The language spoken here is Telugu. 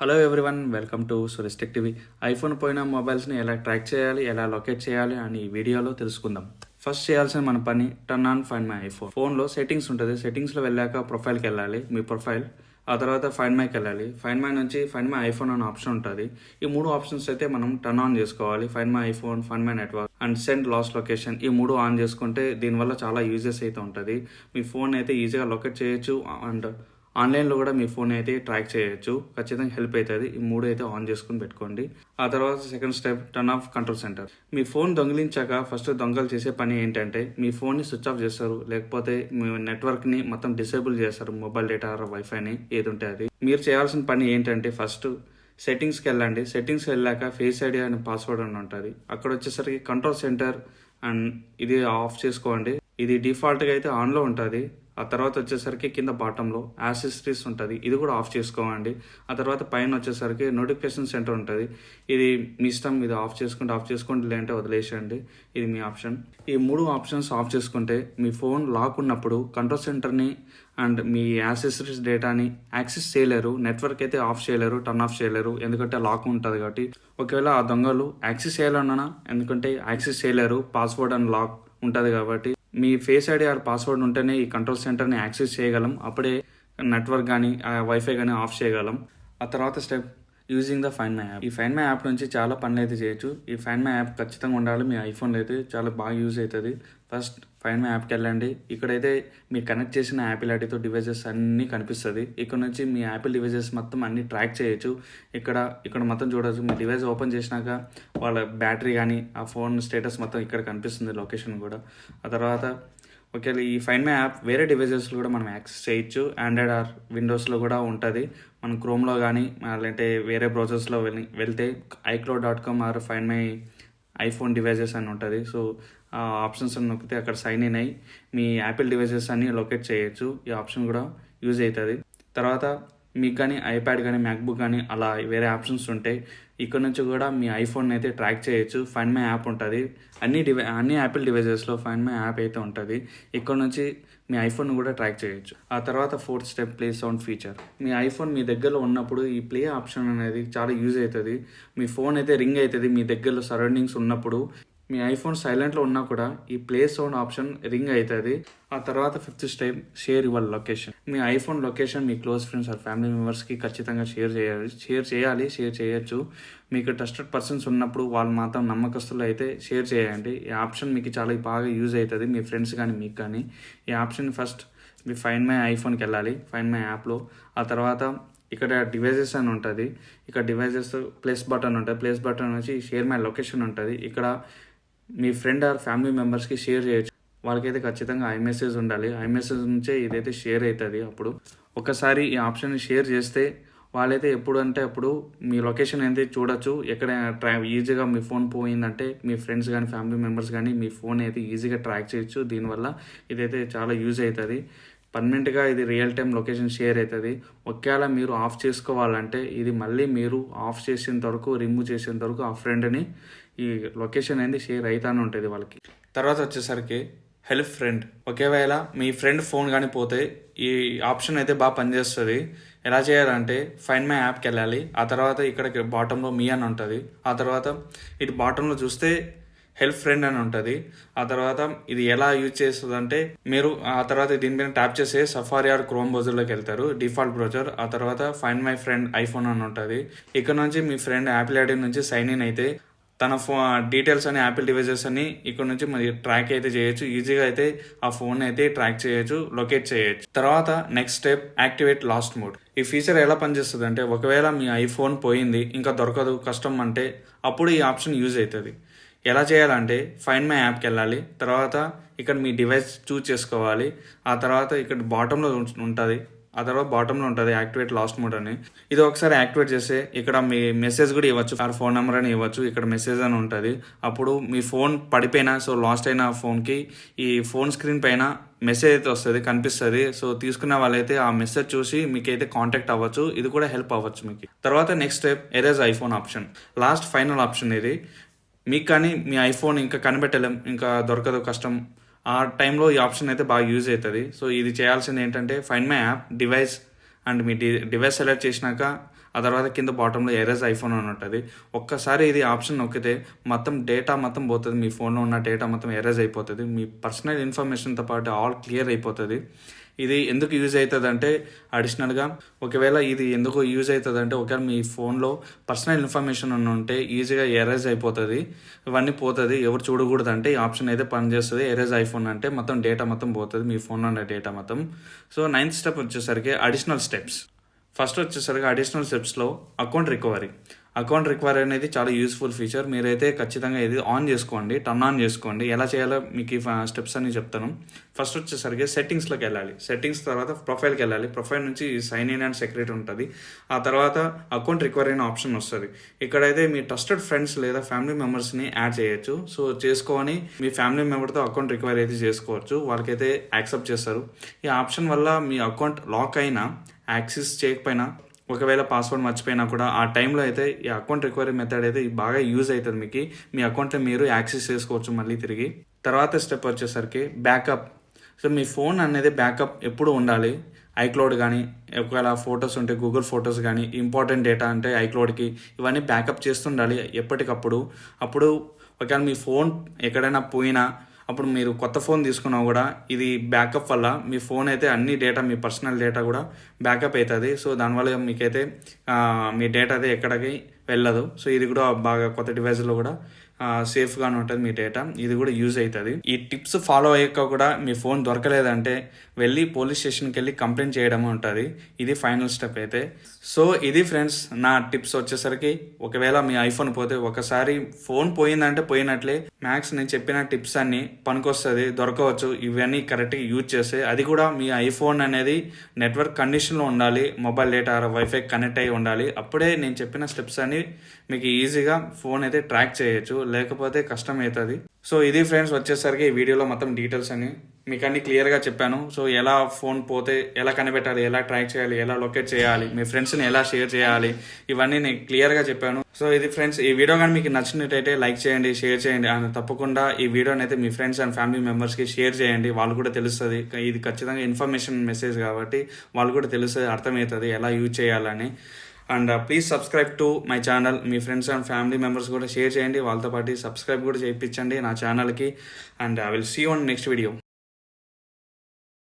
Hello everyone welcome to Surestech TV iPhone పోయిన మొబైల్స్ని ఎలా ట్రాక్ చేయాలి ఎలా లొకేట్ చేయాలి అని ఈ వీడియోలో తెలుసుకుందాం. ఫస్ట్ చేయాల్సిన మన పని turn on find my iPhone ఫోన్లో సెట్టింగ్స్ ఉంటుంది. సెట్టింగ్స్లో వెళ్ళాక ప్రొఫైల్కి వెళ్ళాలి మీ ప్రొఫైల్ ఆ తర్వాత ఫైన్ మైకి వెళ్ళాలి. ఫైన్ మై నుంచి ఫైన్ మై ఐఫోన్ అనే ఆప్షన్ ఉంటుంది. ఈ మూడు ఆప్షన్స్ అయితే మనం టర్న్ ఆన్ చేసుకోవాలి. Find my iPhone find my network and send last location ఈ మూడు ఆన్ చేసుకుంటే దీనివల్ల చాలా యూజెస్ అయితే ఉంటుంది. మీ ఫోన్ అయితే ఈజీగా లొకేట్ చేయొచ్చు అండ్ ఆన్లైన్లో కూడా మీ ఫోన్ అయితే ట్రాక్ చేయొచ్చు. ఖచ్చితంగా హెల్ప్ అవుతుంది. ఈ మూడు అయితే ఆన్ చేసుకుని పెట్టుకోండి. ఆ తర్వాత second step turn off control centre. మీ ఫోన్ దొంగిలించాక ఫస్ట్ దొంగలు చేసే పని ఏంటంటే మీ ఫోన్ని స్విచ్ ఆఫ్ చేస్తారు. లేకపోతే మీ నెట్వర్క్ని మొత్తం డిసేబుల్ చేస్తారు. మొబైల్ డేటా వైఫైని ఏది ఉంటే అది. మీరు చేయాల్సిన పని ఏంటంటే ఫస్ట్ సెట్టింగ్స్కి వెళ్ళండి. సెట్టింగ్స్కి వెళ్ళాక ఫేస్ ఐడి అనే పాస్వర్డ్ అని ఉంటుంది. అక్కడ వచ్చేసరికి కంట్రోల్ సెంటర్ అండ్ ఇది ఆఫ్ చేసుకోండి. ఇది డిఫాల్ట్గా అయితే ఆన్లో ఉంటుంది. ఆ తర్వాత వచ్చేసరికి కింద బాటంలో యాసిస్ట్రీస్ ఉంటుంది. ఇది కూడా ఆఫ్ చేసుకోవండి. ఆ తర్వాత పైన వచ్చేసరికి నోటిఫికేషన్ సెంటర్ ఉంటుంది. ఇది మీ ఇష్టం ఇది ఆఫ్ చేసుకుంటే ఆఫ్ చేసుకోండి లేదంటే వదిలేసేయండి. ఇది మీ ఆప్షన్. ఈ మూడు ఆప్షన్స్ ఆఫ్ చేసుకుంటే మీ ఫోన్ లాక్ ఉన్నప్పుడు కంట్రోల్ సెంటర్ని అండ్ మీ యాసెసరీస్ డేటాని యాక్సెస్ చేయలేరు. నెట్వర్క్ అయితే ఆఫ్ చేయలేరు టర్న్ ఆఫ్ చేయలేరు. ఎందుకంటే లాక్ ఉంటుంది కాబట్టి. ఒకవేళ ఆ దొంగలు యాక్సెస్ చేయాలన్నా ఎందుకంటే యాక్సెస్ చేయలేరు పాస్వర్డ్ అండ్ లాక్ ఉంటుంది కాబట్టి మీ ఫేస్ ఐడి ఆర్ పాస్వర్డ్ ఉంటేనే ఈ కంట్రోల్ సెంటర్ని యాక్సెస్ చేయగలం. అప్పుడే నెట్వర్క్ కానీ వైఫై కానీ ఆఫ్ చేయగలం. ఆ తర్వాత step using the find my app ఈ ఫైన్ మై యాప్ నుంచి చాలా పనులు అయితే చేయొచ్చు. ఈ ఫైన్ మై యాప్ ఖచ్చితంగా ఉండాలి. మీ ఐఫోన్లో అయితే చాలా బాగా యూజ్ అవుతుంది. ఫస్ట్ ఫైన్ మై యాప్కి వెళ్ళండి. ఇక్కడైతే మీరు కనెక్ట్ చేసిన యాపిల్ ఐడితో డివైజెస్ అన్నీ కనిపిస్తుంది. ఇక్కడ నుంచి మీ యాపిల్ డివైజెస్ మొత్తం అన్ని ట్రాక్ చేయొచ్చు. ఇక్కడ ఇక్కడ మొత్తం చూడవచ్చు మీ డివైస్ ఓపెన్ చేసినాక వాళ్ళ బ్యాటరీ కానీ ఆ ఫోన్ స్టేటస్ మొత్తం ఇక్కడ కనిపిస్తుంది లొకేషన్ కూడా. ఆ తర్వాత ఒకవేళ ఈ ఫైన్ మై యాప్ వేరే డివైజెస్లో కూడా మనం యాక్సెస్ చేయొచ్చు. ఆండ్రాయిడ్ ఆర్ విండోస్లో కూడా ఉంటుంది. మనం క్రోమ్లో కానీ లేదంటే వేరే బ్రౌజర్స్లో వెళ్ళి వెళ్తే iCloud dot com or find my iPhone devices అని ఉంటుంది. సో ఆ ఆప్షన్స్ అని నొక్కితే అక్కడ సైన్ ఇన్ అయ్యి మీ యాపిల్ డివైజెస్ అన్ని లొకేట్ చేయొచ్చు. ఈ ఆప్షన్ కూడా యూజ్ అవుతుంది. తర్వాత మీకు కానీ ఐప్యాడ్ కానీ మ్యాక్బుక్ కానీ అలా వేరే ఆప్షన్స్ ఉంటాయి ఇక్కడ నుంచి కూడా మీ ఐఫోన్ అయితే ట్రాక్ చేయొచ్చు. ఫైన్ మై యాప్ ఉంటుంది. అన్ని డివై అన్ని యాపిల్ డివైజెస్లో ఫైన్ మై యాప్ అయితే ఉంటుంది. ఇక్కడ నుంచి మీ ఐఫోన్ కూడా ట్రాక్ చేయొచ్చు. ఆ తర్వాత fourth step play sound feature మీ ఐఫోన్ మీ దగ్గరలో ఉన్నప్పుడు ఈ ప్లే ఆప్షన్ అనేది చాలా యూజ్ అవుతుంది. మీ ఫోన్ అయితే రింగ్ అవుతుంది. మీ దగ్గరలో సరౌండింగ్స్ ఉన్నప్పుడు మీ ఐఫోన్ సైలెంట్లో ఉన్నా కూడా ఈ ప్లే సౌండ్ ఆప్షన్ రింగ్ అవుతుంది. ఆ తర్వాత fifth step share your location. Me iPhone location మీ క్లోజ్ ఫ్రెండ్స్ ఆర్ ఫ్యామిలీ మెంబర్స్కి ఖచ్చితంగా షేర్ చేయాలి. షేర్ చేయాలి షేర్ చేయొచ్చు. మీకు ట్రస్టెడ్ పర్సన్స్ ఉన్నప్పుడు వాళ్ళు మాత్రం నమ్మకస్తులు అయితే షేర్ చేయండి. ఈ ఆప్షన్ మీకు చాలా బాగా యూజ్ అవుతుంది మీ ఫ్రెండ్స్ కానీ మీకు కానీ. ఈ ఆప్షన్ ఫస్ట్ మీ ఫైన్ మై ఐఫోన్కి వెళ్ళాలి ఫైన్ మై యాప్లో. ఆ తర్వాత ఇక్కడ డివైజెస్ అని ఉంటుంది. ఇక్కడ డివైజెస్ ప్లేస్ బటన్ ఉంటుంది. ప్లేస్ బటన్ వచ్చి షేర్ మై లొకేషన్ ఉంటుంది. ఇక్కడ మీ ఫ్రెండ్ ఆర్ ఫ్యామిలీ మెంబర్స్కి షేర్ చేయొచ్చు. వాళ్ళకైతే ఖచ్చితంగా ఐ మెసేజ్ ఉండాలి. ఐ నుంచే ఇదైతే షేర్ అవుతుంది అప్పుడు. ఒకసారి ఈ ఆప్షన్ని షేర్ చేస్తే వాళ్ళైతే ఎప్పుడు అంటే అప్పుడు మీ లొకేషన్ అయితే చూడొచ్చు. ఎక్కడ ట్రా ఈజీగా మీ ఫోన్ పోయిందంటే మీ ఫ్రెండ్స్ కానీ ఫ్యామిలీ మెంబర్స్ కానీ మీ ఫోన్ అయితే ఈజీగా ట్రాక్ చేయొచ్చు. దీనివల్ల ఇదైతే చాలా యూజ్ అవుతుంది పర్మనెంట్గా ఇది రియల్ టైం లొకేషన్ షేర్ అవుతుంది ఒకవేళ మీరు ఆఫ్ చేసుకోవాలంటే ఇది మళ్ళీ మీరు ఆఫ్ చేసేంత వరకు రిమూవ్ చేసేంత వరకు ఆ ఫ్రెండ్ని ఈ లొకేషన్ అనేది షేర్ అవుతానే ఉంటుంది వాళ్ళకి. తర్వాత వచ్చేసరికి హెల్ప్ ఫ్రెండ్. ఒకవేళ మీ ఫ్రెండ్ ఫోన్ కానీ పోతే ఈ ఆప్షన్ అయితే బాగా పనిచేస్తుంది. ఎలా చేయాలంటే ఫైన్ మై యాప్కి వెళ్ళాలి. ఆ తర్వాత ఇక్కడ బాటంలో మీ అని ఉంటుంది. ఆ తర్వాత ఇటు బాటంలో చూస్తే హెల్ప్ ఫ్రెండ్ అని ఉంటుంది. ఆ తర్వాత ఇది ఎలా యూజ్ చేస్తుంది అంటే మీరు ఆ తర్వాత దీనిపైన ట్యాప్ చేస్తే సఫారీ ఆర్ క్రోమ్ బ్రౌజర్లోకి వెళ్తారు. డిఫాల్ట్ బ్రౌజర్ ఆ తర్వాత ఫైన్ మై ఫ్రెండ్ ఐఫోన్ అని ఉంటుంది. ఇక్కడ నుంచి మీ ఫ్రెండ్ యాపిల్ ఐడి నుంచి సైన్ ఇన్ అయితే తన ఫో డీటెయిల్స్ అని యాపిల్ డివైజెస్ అని ఇక్కడ నుంచి మరి ట్రాక్ అయితే చేయొచ్చు. ఈజీగా అయితే ఆ ఫోన్ అయితే ట్రాక్ చేయొచ్చు లొకేట్ చేయొచ్చు. తర్వాత next step activate lost mode ఈ ఫీచర్ ఎలా పనిచేస్తుంది అంటే ఒకవేళ మీ ఐఫోన్ పోయింది ఇంకా దొరకదు కష్టం అంటే అప్పుడు ఈ ఆప్షన్ యూజ్ అవుతుంది ఎలా చేయాలంటే ఫైన్ మై యాప్కి వెళ్ళాలి తర్వాత ఇక్కడ మీ డివైస్ చూజ్ చేసుకోవాలి ఆ తర్వాత ఇక్కడ బాటంలో ఉంటుంది. ఆ తర్వాత బాటంలో ఉంటుంది యాక్టివేట్ లాస్ట్ మోడ్ అని. ఇది ఒకసారి యాక్టివేట్ చేస్తే ఇక్కడ మీ మెసేజ్ కూడా ఇవ్వచ్చు ఆ ఫోన్ నెంబర్ అని ఇవ్వచ్చు ఇక్కడ మెసేజ్ అని ఉంటుంది. అప్పుడు మీ ఫోన్ పడిపోయినా సో లాస్ట్ అయిన ఫోన్కి ఈ ఫోన్ స్క్రీన్ పైన మెసేజ్ అయితే వస్తుంది కనిపిస్తుంది. సో తీసుకున్న వాళ్ళైతే ఆ మెసేజ్ చూసి మీకైతే కాంటాక్ట్ అవ్వచ్చు ఇది కూడా హెల్ప్ అవ్వచ్చు మీకు. తర్వాత next step erase iPhone option last final option ఇది. మీకు కానీ మీ ఐఫోన్ ఇంకా కనిపెట్టలేం ఇంకా దొరకదు కష్టం. ఆ టైంలో ఈ ఆప్షన్ అయితే బాగా యూజ్ అవుతుంది. సో ఇది చేయాల్సింది ఏంటంటే find my app device and మీ డి డివైస్ సెలెక్ట్ చేసినాక ఆ తర్వాత కింద బాటంలో ఎరేజ్ ఐఫోన్ అని ఉంటుంది. ఒక్కసారి ఇది ఆప్షన్ నొక్కితే మొత్తం డేటా మొత్తం పోతుంది. మీ ఫోన్లో ఉన్న డేటా మొత్తం ఎరేజ్ అయిపోతుంది. మీ పర్సనల్ ఇన్ఫర్మేషన్తో పాటు ఆల్ క్లియర్ అయిపోతుంది. ఇది ఎందుకు యూజ్ అవుతుంది అంటే అడిషనల్గా ఒకవేళ ఇది ఎందుకు యూజ్ అవుతుంది అంటే ఒకవేళ మీ ఫోన్లో పర్సనల్ ఇన్ఫర్మేషన్ అని ఉంటే ఈజీగా ఎరేజ్ అయిపోతుంది. ఇవన్నీ పోతుంది. ఎవరు చూడకూడదు అంటే ఈ ఆప్షన్ అయితే పనిచేస్తుంది ఎరేజ్ ఐఫోన్ అంటే మొత్తం డేటా మొత్తం పోతుంది. మీ ఫోన్లో ఉన్న డేటా మొత్తం. సో నైన్త్ స్టెప్ వచ్చేసరికి అడిషనల్ స్టెప్స్ ఫస్ట్ వచ్చేసరికి అడిషనల్ స్టెప్స్లో అకౌంట్ రికవరీ అకౌంట్ రిక్వైర్ అనేది చాలా యూస్ఫుల్ ఫీచర్. మీరైతే ఖచ్చితంగా ఇది ఆన్ చేసుకోండి టర్న్ ఆన్ చేసుకోండి. ఎలా చేయాలో మీకు ఈ స్టెప్స్ అని చెప్తాను. ఫస్ట్ వచ్చేసరికి సెట్టింగ్స్లోకి వెళ్ళాలి. సెట్టింగ్స్ తర్వాత ప్రొఫైల్కి వెళ్ళాలి. ప్రొఫైల్ నుంచి సైన్ ఇన్ అండ్ సెక్రెట్ ఉంటుంది. ఆ తర్వాత అకౌంట్ రిక్వైర్ అయిన ఆప్షన్ వస్తుంది. ఇక్కడైతే మీ ట్రస్టెడ్ ఫ్రెండ్స్ లేదా ఫ్యామిలీ మెంబర్స్ని యాడ్ చేయొచ్చు. సో చేసుకొని మీ ఫ్యామిలీ మెంబర్తో అకౌంట్ రిక్వైర్ అయితే చేసుకోవచ్చు. వాళ్ళకైతే యాక్సెప్ట్ చేస్తారు. ఈ ఆప్షన్ వల్ల మీ అకౌంట్ లాక్ అయినా యాక్సెస్ చేయకపోయినా ఒకవేళ పాస్వర్డ్ మర్చిపోయినా కూడా ఆ టైంలో అయితే ఈ అకౌంట్ రికవరీ మెథడ్ అయితే బాగా యూజ్ అవుతుంది మీకు. మీ అకౌంట్లో మీరు యాక్సెస్ చేసుకోవచ్చు మళ్ళీ తిరిగి. తర్వాత స్టెప్ వచ్చేసరికి బ్యాకప్ సో మీ ఫోన్ అనేది బ్యాకప్ ఎప్పుడు ఉండాలి? ఐక్లౌడ్ కానీ ఒకవేళ ఫొటోస్ ఉంటే గూగుల్ ఫొటోస్ కానీ ఇంపార్టెంట్ డేటా అంటే ఐక్లౌడ్కి ఇవన్నీ బ్యాకప్ చేస్తుండాలి ఎప్పటికప్పుడు. అప్పుడు ఒకవేళ మీ ఫోన్ ఎక్కడైనా పోయినా అప్పుడు మీరు కొత్త ఫోన్ తీసుకున్నా కూడా ఇది బ్యాకప్ వల్ల మీ ఫోన్ అయితే అన్ని డేటా మీ పర్సనల్ డేటా కూడా బ్యాకప్ అవుతుంది. సో దానివల్ల మీకైతే మీ డేటా అయితే ఎక్కడికి వెళ్ళదు. సో ఇది కూడా బాగా కొత్త డివైస్లో కూడా సేఫ్గానే ఉంటుంది మీ డేటా. ఇది కూడా యూజ్ అవుతుంది ఈ టిప్స్ ఫాలో అయ్యాక కూడా మీ ఫోన్ దొరకలేదంటే వెళ్ళి పోలీస్ స్టేషన్కి వెళ్ళి కంప్లైంట్ చేయడం ఉంటుంది. ఇది ఫైనల్ స్టెప్ అయితే. సో ఇది ఫ్రెండ్స్ నా టిప్స్ వచ్చేసరికి ఒకవేళ మీ ఐఫోన్ పోతే ఒకసారి ఫోన్ పోయిందంటే పోయినట్లే. మ్యాక్స్ నేను చెప్పిన టిప్స్ అన్ని పనికొస్తుంది దొరకవచ్చు. ఇవన్నీ కరెక్ట్గా యూజ్ చేస్తే అది కూడా మీ ఐఫోన్ అనేది నెట్వర్క్ కండిషన్లో ఉండాలి. మొబైల్ డేటా వైఫై కనెక్ట్ అయి ఉండాలి. అప్పుడే నేను చెప్పిన స్టెప్స్ అన్ని మీకు ఈజీగా ఫోన్ అయితే ట్రాక్ చేయొచ్చు. లేకపోతే కష్టం అవుతుంది సో ఇది ఫ్రెండ్స్ వచ్చేసరికి ఈ వీడియోలో మొత్తం డీటెయిల్స్ అని మీకు అన్ని క్లియర్గా చెప్పాను. సో ఎలా ఫోన్ పోతే ఎలా కనిపెట్టాలి ఎలా ట్రాక్ చేయాలి ఎలా లొకేట్ చేయాలి మీ ఫ్రెండ్స్ని ఎలా షేర్ చేయాలి ఇవన్నీ నేను క్లియర్గా చెప్పాను. సో ఇది ఫ్రెండ్స్ ఈ వీడియో కానీ మీకు నచ్చినట్టయితే లైక్ చేయండి షేర్ చేయండి అండ్ తప్పకుండా ఈ వీడియోని అయితే మీ ఫ్రెండ్స్ అండ్ ఫ్యామిలీ మెంబర్స్కి షేర్ చేయండి. వాళ్ళు కూడా తెలుస్తుంది. ఇది ఖచ్చితంగా ఇన్ఫర్మేషన్ మెసేజ్ కాబట్టి వాళ్ళు కూడా తెలుస్తుంది అర్థమవుతుంది ఎలా యూజ్ చేయాలని. And please subscribe to my channel me friends and family members కూడా షేర్ చేయండి. వాళ్ళతో పాటు సబ్స్క్రైబ్ కూడా చేయించండి నా ఛానల్కి and I will see on next video